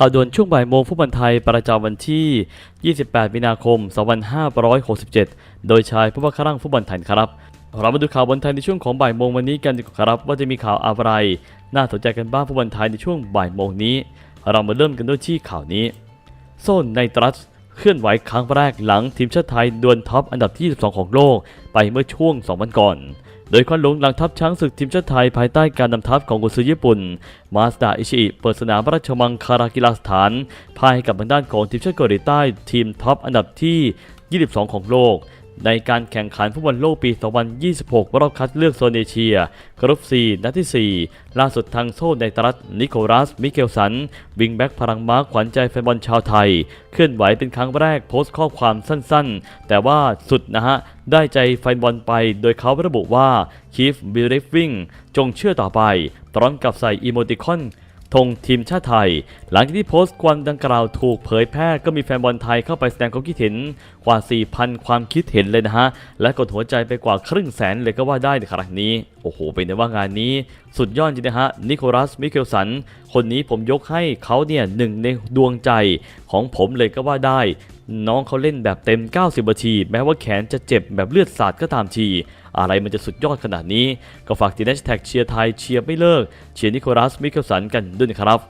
ข่าวด่วนช่วงบ่ายโมงฟุตบอลไทยประจำวันที่ 28 มีนาคม 2567 โดยชายผู้ว่าครั่งฟุตบอลไทยครับ เรามาดูข่าวบอลไทยในช่วงของบ่ายโมงวันนี้กันดีกว่าครับว่าจะมีข่าวอะไร น่าสนใจกันบ้างฟุตบอลไทยในช่วงบ่ายโมงนี้ เรามาเริ่มกันด้วยที่ข่าวนี้ โซนในตรัสเคลื่อนไหวครั้งแรกหลังทีมชาติไทยดวลท็อปอันดับที่ 22 ของโลก ไปเมื่อช่วง 2 วันก่อน โดยควันหลงหลังทัพช้างศึกทีมชาติไทยภายใต้การนำทัพของกุนซือญี่ปุ่น มาสดาอิชิอิเปิดสนามราชมังคารากีฬาสถานพายให้กับทางด้านของทีมชาติเกาหลีใต้ทีมท็อปอันดับที่ 22 ของโลก ในการแข่งขันฟุตบอลโลกปี 2026 รอบคัดเลือกโซนเอเชีย กรุ๊ป4นัดที่ 4 ล่าสุดทางโซ่ในตรัส นิโคลัส มิเกลสัน วิงแบ็กพลังม้าขวัญใจแฟนบอลชาวไทย เคลื่อนไหวเป็นครั้งแรกโพสต์ข้อความสั้นๆ แต่ว่าสุดนะฮะ ได้ใจแฟนบอลไป โดยเขาระบุว่า Keep believing จงเชื่อต่อไปพร้อมกับใส่อีโมติคอน ธงทีมชาติไทย หลังจากที่โพสต์ความดังกล่าวถูกเผยแพร่ก็มีแฟนบอลไทยเข้าไปแสดงความคิดเห็นกว่า 4,000 ความคิดเห็นเลยนะฮะ และกดหัวใจไปกว่าครึ่งแสนเลยก็ว่าได้ในครั้งนี้ โอ้โห เป็นไงว่างานนี้ สุดยอดจริงนะฮะ นิโคลัส มิเคลสัน คนนี้ผมยกให้เขาเนี่ยหนึ่งในดวงใจของผมเลยก็ว่าได้ น้องเขาเล่นแบบเต็ม 90นาที แม้ว่าแขนจะเจ็บแบบเลือดสาดก็ตามที อะไรมันจะสุดยอดขนาดนี้ ก็ฝากทีแฮชแท็กเชียร์ไทยเชียร์ไม่เลิก เชียร์นิโคลัสมิเคลสันกันด้วยนะครับ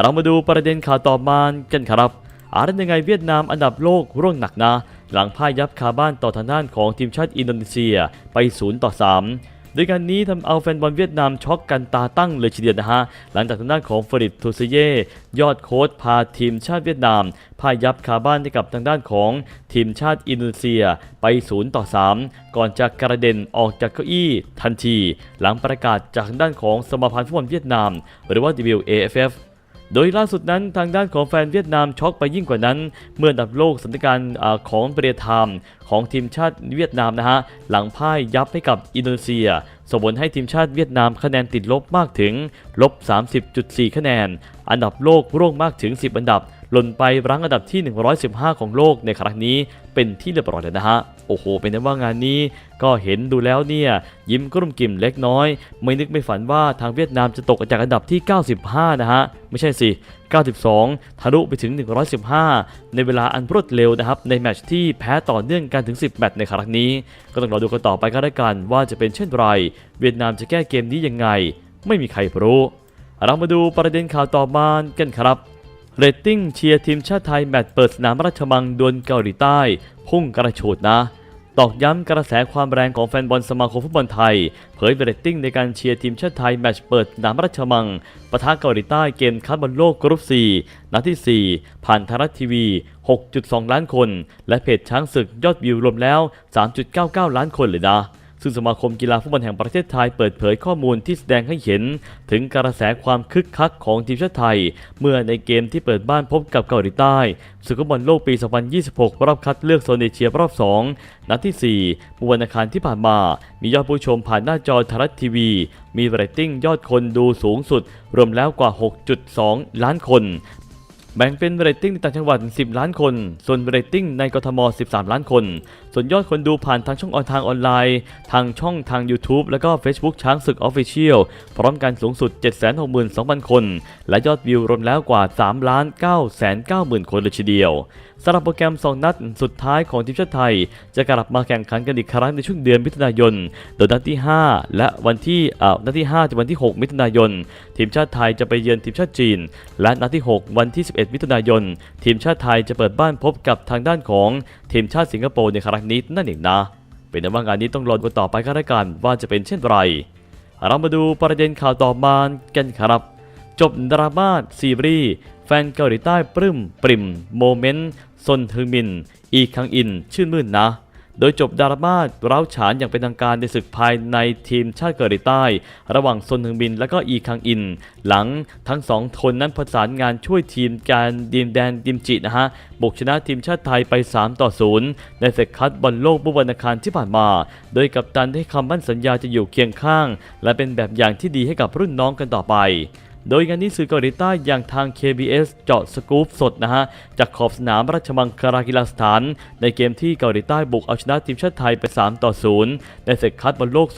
เรามาดูประเด็นข่าวต่อมากันครับอาร์ตยังไงเวียดนามอันดับโลกร่วงหนักนะ หลังพ่ายยับคาบ้านต่อทางด้านของทีมชาติอินโดนีเซียไป0ต่อ3 โดยการนี้ทำเอาแฟนบอลเวียดนามช็อกกันตาตั้งเลยทีเดียวนะฮะ หลังจากทางด้านของฟริดทูซเย่ยอดโค้ชพาทีมชาติเวียดนามพ่ายยับคาบ้านให้กับทางด้านของทีมชาติอินโดนีเซียไป0ต่อ3 ก่อนจะกระเด็นออกจากเก้าอี้ทันที หลังประกาศจากทางด้านของสมาพันธ์ฟุตบอลเวียดนาม หรือว่า WAFF โดยล่าสุดนั้นทางด้านของแฟนเวียดนามช็อกไปยิ่งกว่านั้น เมื่อดับโลกสถานการณ์ของเบรียไทม์ของทีมชาติเวียดนามนะฮะหลังพ่ายยับให้กับอินโดนีเซียส่งผลให้ทีมชาติเวียดนามคะแนนติดลบมากถึงลบ 30.4 คะแนน อันดับโลกร่วงมากถึง 10 อันดับ หล่นไปรั้งอันดับที่ 115 ของโลกในครั้งนี้เป็นที่เรียบร้อยแล้วนะฮะ โอ้โห เป็นได้ว่างานนี้ ก็เห็นดูแล้วเนี่ย ยิ้มกรุ่มกิ่มเล็กน้อย ไม่นึกไม่ฝันว่าทางเวียดนามจะตกจากอันดับที่ 95 นะฮะ ไม่ใช่สิ 92 ทะลุไปถึง 115 ในเวลาอันรวดเร็วนะครับ ในแมตช์ที่แพ้ต่อเนื่องกันถึง 10 แมตช์ในครั้งนี้ ก็ต้องรอดูกันต่อไปก็แล้วกันว่าจะเป็นเช่นไร เวียดนามจะแก้เกมนี้ยังไง ไม่มีใครรู้ เรามาดูประเด็นข่าวต่อมากันครับเรตติ้งเชียร์ทีมชาติไทยแมตช์เปิดสนามราชมังดวลเกาหลีใต้ พุ่งกระโฉดนะ ตอกย้ำกระแสความแรงของแฟนบอลสมาคมฟุตบอลไทย เผยเรตติ้งในการเชียร์ทีมชาติไทยแมตช์เปิดสนามราชมังปะทะเกาหลีใต้เกมคัดบอลโลกกรุ๊ป 4 นัดที่ 4 ผ่านไทยรัฐทีวี 6.2 ล้านคน และเพจช้างศึกยอดวิวรวมแล้ว 3.99 ล้านคนเลยนะ ซึ่งสมาคมกีฬาฟุตบอลแห่งประเทศไทยเปิดเผยข้อมูลที่แสดงให้เห็น ถึงกระแสความคึกคักของทีมชาติไทย เมื่อในเกมที่เปิดบ้านพบกับเกาหลีใต้ศึกฟุตบอลโลกปี 2026 รอบคัดเลือกโซนเอเชียรอบ 2 นัดที่4มวันอังคารที่ผ่านมา มียอดผู้ชมผ่านหน้าจอไทยรัฐทีวี มีเรตติ้งยอดคนดูสูงสุด รวมแล้วกว่า 6.2 ล้านคน แบ่งเป็นเรตติ้งในต่างจังหวัด 10 ล้านคน ส่วนเรตติ้งในกทม 13 ล้านคน ส่วนยอดคนดูผ่านทางช่องออนทางออนไลน์ ทางช่องทาง YouTube แล้วก็ Facebook ช้างศึก Official พร้อมกันสูงสุด 762,000 คน และยอดวิวรวมแล้วกว่า 3 ล้าน9 9 0 0 0 คนเลยทีเดียวสำหรับโปรแกรม 2 นัดสุดท้ายของทีมชาติไทย จะกลับมาแข่งขันกันอีกครั้งในช่วงเดือนมิถุนายน โดยนัดที่ 5 และวันที่เอ่อนัดที่5ถึงวันที่ 6 มิถุนายน ทีมชาติไทยจะไปเยือนทีมชาติจีน และนัดที่ 6 วันที่ 11มิถุนายน ทีมชาติไทยจะเปิดบ้านพบกับทางด้านของทีมชาติสิงคโปร์ในครั้งนี้นั่นเองนะ เป็นว่างานนี้ต้องรอดูต่อไปก็แล้วกันว่าจะเป็นเช่นไรเรามาดูประเด็นข่าวต่อมากันครับ จบดราม่าซีรีส์แฟนเกาหลีใต้ปลื้มปริมโมเมนต์ซนฮึงมิน อีคังอิน ชื่นมื่นนะ โดยจบดราม่าร้าวฉานอย่างเป็นทางการในศึกภายในทีมชาติเกาหลีใต้ ระหว่างซนฮึงมินและก็อีคังอิน หลังทั้งสองคนนั้นประสานงานช่วยทีมการดินแดนดิมจินะฮะบุกชนะทีมชาติไทยไป 3 ต่อ 0 ในศึกคัดบอลโลกเมื่อวันอังคารที่ผ่านมา โดยกัปตันให้คำมั่นสัญญาจะอยู่เคียงข้าง และเป็นแบบอย่างที่ดีให้กับรุ่นน้องกันต่อไป โดยงานนี้สื่อเกาหลีใต้อย่างทาง KBS เจาะสกู๊ปสดนะฮะจากขอบสนามราชมังคลากีฬาสถาน ในเกมที่เกาหลีใต้บุกเอาชนะทีมชาติไทยไป 3 ต่อ 0 ในศึกคัดบอลโลก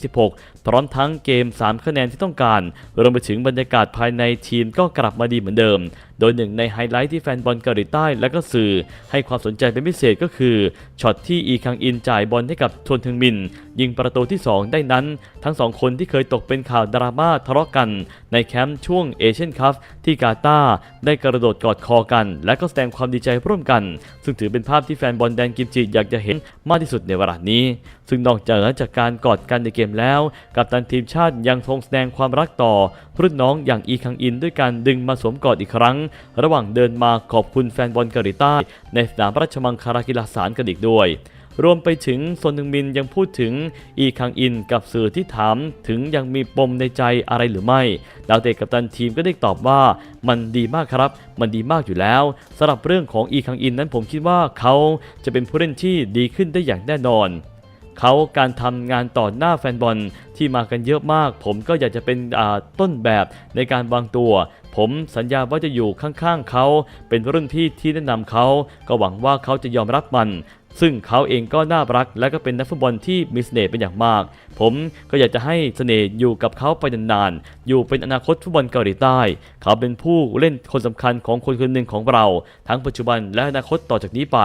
2026 พร้อมทั้งเกม 3 คะแนนที่ต้องการ รวมไปถึงบรรยากาศภายในทีมก็กลับมาดีเหมือนเดิมโดยหนึ่งในไฮไลท์ที่แฟนบอลเกาหลีใต้และก็สื่อให้ความสนใจเป็นพิเศษก็คือช็อตที่อีคังอินจ่ายบอลให้กับชวนทึงมิน ยิงประตูที่ 2 ได้นั้น ทั้งสองคนที่เคยตกเป็นข่าวดราม่าทะเลาะกัน ในแคมป์ช่วงเอเชียนคัพที่กาตาร์ได้กระโดดกอดคอกัน และก็แสดงความดีใจร่วมกัน ซึ่งถือเป็นภาพที่แฟนบอลแดนกิมจิอยากจะเห็นมากที่สุดในเวลานี้ ซึ่งนอกจากจากการกอดกันในเกมแล้ว กัปตันทีมชาติยังคงแสดงความรักต่อรุ่นน้องอย่างอีคังอินด้วยการดึงมาสวมกอดอีกครั้งระหว่างเดินมาขอบคุณแฟนบอลเกาหลีใต้ ในสนามราชมังคลากีฬาสถานกันอีกด้วยรวมไปถึงซนฮึงมินยังพูดถึงอีคังอินกับสื่อที่ถามถึงยังมีปมในใจอะไรหรือไม่ ดาวเตะกัปตันทีมก็ได้ตอบว่ามันดีมากครับ มันดีมากอยู่แล้วสำหรับเรื่องของอีคังอินนั้นผมคิดว่าเขาจะเป็นผู้เล่นที่ดีขึ้นได้อย่างแน่นอน เขาการทำงานต่อหน้าแฟนบอลที่มากันเยอะมาก ผมก็อยากจะเป็นต้นแบบในการวางตัว ผมสัญญาว่าจะอยู่ข้างๆเขา เป็นรุ่นพี่ที่แนะนำเขา ก็หวังว่าเขาจะยอมรับมัน ซึ่งเขาเองก็น่ารัก และก็เป็นนักฟุตบอลที่มีเสน่ห์เป็นอย่างมาก ผมก็อยากจะให้เสน่ห์อยู่กับเขาไปนานๆ อยู่เป็นอนาคตฟุตบอลเกาหลีใต้ เขาเป็นผู้เล่นคนสำคัญของคนคนหนึ่งของเรา ทั้งปัจจุบันและอนาคตต่อจากนี้ไป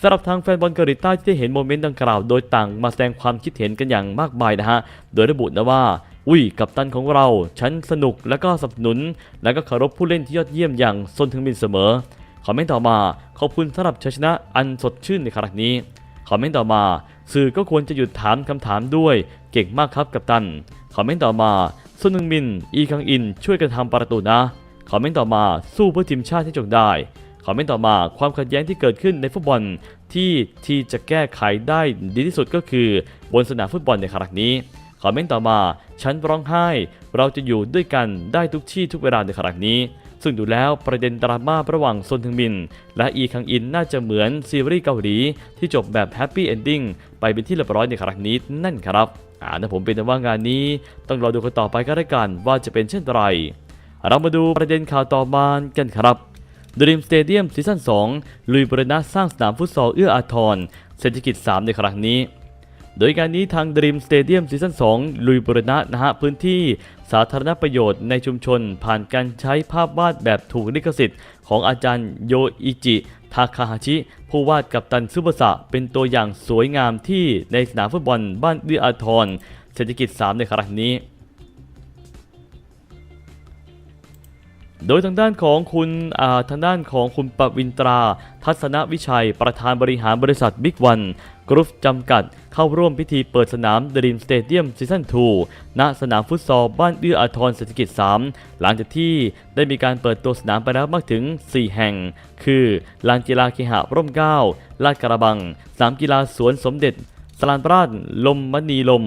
สำหรับทางแฟนบอลเกาหลีใต้ที่ได้เห็นโมเมนต์ดังกล่าว โดยต่างมาแสดงความคิดเห็นกันอย่างมากมายนะฮะ โดยระบุนะว่า อุ้ยกับตันของเรา ฉันสนุกและก็สนับสนุน และก็เคารพผู้เล่นที่ยอดเยี่ยมอย่างซนทึงมินเสมอคอมเมนต์ต่อมาขอบคุณสำหรับชัยชนะอันสดชื่นในครั้งนี้คอมเมนต์ต่อมา สื่อก็ควรจะหยุดถามคำถามด้วย เก่งมากครับกับตันคอมเมนต์ต่อมาซนฮึงมิน อีคังอิน ช่วยกันทำประตูนะคอมเมนต์ต่อมาสู้เพื่อทีมชาติให้จงได้คอมเมนต์ต่อมาความขัดแย้งที่เกิดขึ้นในฟุตบอลที่ที่จะแก้ไขได้ดีที่สุดก็คือบนสนามฟุตบอลในครั้งนี้ คอมเมนต์ต่อมา ฉันร้องไห้ เราจะอยู่ด้วยกันได้ทุกที่ทุกเวลาในครั้งนี้ ซึ่งดูแล้วประเด็นดราม่าระหว่างซนทึงมิน และอีคังอินน่าจะเหมือนซีรีส์เกาหลี ที่จบแบบแฮปปี้เอนดิ้งไปเป็นที่เรียบร้อยในครั้งนี้นั่นครับอ่านะผมเป็นว่างานนี้ ต้องรอดูกันต่อไปก็แล้วกันว่าจะเป็นเช่นไร เรามาดูประเด็นข่าวต่อมากันครับ Dream Stadium ซีซั่น2ลุยบรณะสร้างสนามฟุตซอลเอื้ออาทรเศรษฐกิจ 3 ในครั้งนี้ โดยการนี้ทาง Dream Stadium ซีซั่น2 ลุยบรณะนะฮะพื้นที่สาธารณประโยชน์ในชุมชน ผ่านการใช้ภาพวาดแบบถูกลิขสิทธิ์ ของอาจารย์โยอิจิทาคาฮาชิ ผู้วาดกับตันซุบะสะเป็นตัวอย่างสวยงามที่ในสนามฟุตบอลบ้านเอื้ออาทรเศรษฐกิจ 3 ในครั้งนี้ โดยทางด้านของคุณทางด้านของคุณปวินตรา ทัศนวิชัย ประธานบริหารบริษัทบิ๊กวันกรุ๊ปจำกัด เข้าร่วมพิธีเปิดสนามด e ีมสเตเดียมซีซั่น 2 ณ สนามฟุตซอลบ้านเอื้ออาทรเศรษฐกิจ 3 หลังจากที่ได้มีการเปิดตัวสนามไปแล้วมากถึง 4 แห่ง คือลานกีฬาเคหะร่มเก้าลาดกระบัง สนามกีฬาสวนสมเด็จ สลานราชลมมณีลม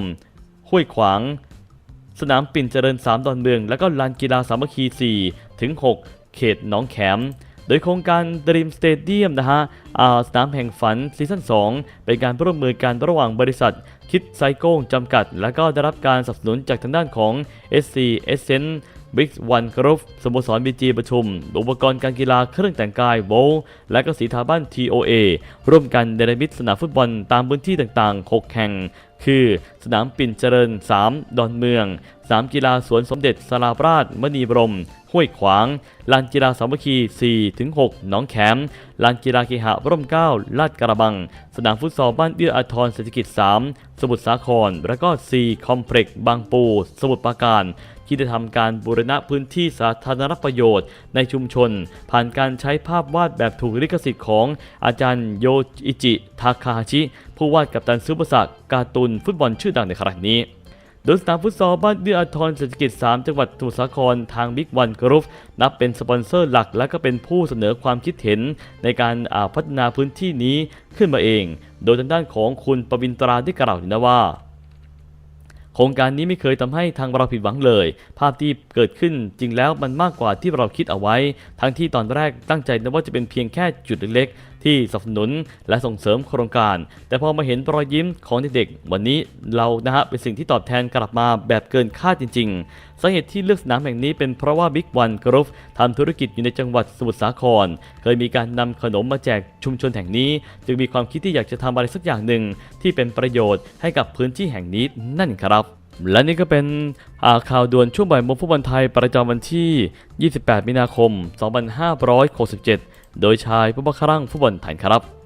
ห้วยขวาง สนามปิ่นเจริญ 3 ดอนเมือง และก็ลานกีฬาสามัคคี 4 ถึง 6 เขตหนองแขม โดยโครงการ Dream Stadium นะฮะสนามแห่งฝันซีซั่น2 เป็นการร่วมมือกันระหว่างบริษัท คิดไซโก้จำกัด และก็ได้รับการสนับสนุนจากทางด้านของ SC e s s e n Big One Group สโมสร BG ประชุม อุปกรณ์การกีฬาเครื่องแต่งกายโวลและก็สีทาบ้าน TOA ร่วมกันเดนมิตสนามฟุตบอลตามพื้นที่ต่างๆ 6 แห่ง คือ สนามปิ่นเจริญ 3 ดอนเมือง สนามกีฬาสวนสมเด็จสลาบราชมณีบรม ห้วยขวาง ลานกีฬาสามัคคี4-6หนองแขม ลานกีฬาเคหะร่มเกล้าลาดกระบัง สนามฟุตซอลบ้านเอื้ออาทรเศรษฐกิจ 3 สมุทรสาคร และก็4คอมเพล็กซ์บางปู สมุทรปราการที่ได้ทำการบูรณะพื้นที่สาธารณประโยชน์ในชุมชน ผ่านการใช้ภาพวาดแบบถูกลิขสิทธิ์ของอาจารย์โยอิจิทาคาฮาชิ ผู้วาดกับตันซูเปอร์สักการ์ตูนฟุตบอลชื่อดังในครั้งนี้ โดยสนามฟุตซอลบ้านเอื้ออาทรเศรษฐกิจ 3 จังหวัดสมุทรสาครทางบิ๊กวันกรุ๊ปนับเป็นสปอนเซอร์หลักและก็เป็นผู้เสนอความคิดเห็นในการาพัฒนาพื้นที่นี้ขึ้นมาเอง โดยทางด้านของคุณปวินตราได้กล่าวนะว่าโครงการนี้ไม่เคยทำให้ทางเราผิดหวังเลย ภาพที่เกิดขึ้นจริงแล้วมันมากกว่าที่เราคิดเอาไว้ ทั้งที่ตอนแรกตั้งใจนะว่าจะเป็นเพียงแค่จุดเล็ก ที่สนับสนุนและส่งเสริมโครงการ แต่พอมาเห็นรอยยิ้มของเด็กๆ วันนี้เรานะฮะเป็นสิ่งที่ตอบแทนกลับมาแบบเกินคาดจริง ๆ สาเหตุที่เลือกสนามแห่งนี้เป็นเพราะว่า Big One Group ทำธุรกิจอยู่ในจังหวัดสมุทรสาคร เคยมีการนำขนมมาแจกชุมชนแห่งนี้ จึงมีความคิดที่อยากจะทำอะไรสักอย่างหนึ่ง ที่เป็นประโยชน์ให้กับพื้นที่แห่งนี้นั่นครับและนี่ก็เป็นข่าวด่วนช่วงบ่ายโมงฟุตบอลไทยประจำวันที่ 28 มีนาคม 2567 โดยชายผู้บังคับร่างฟุตบอลไทยครับ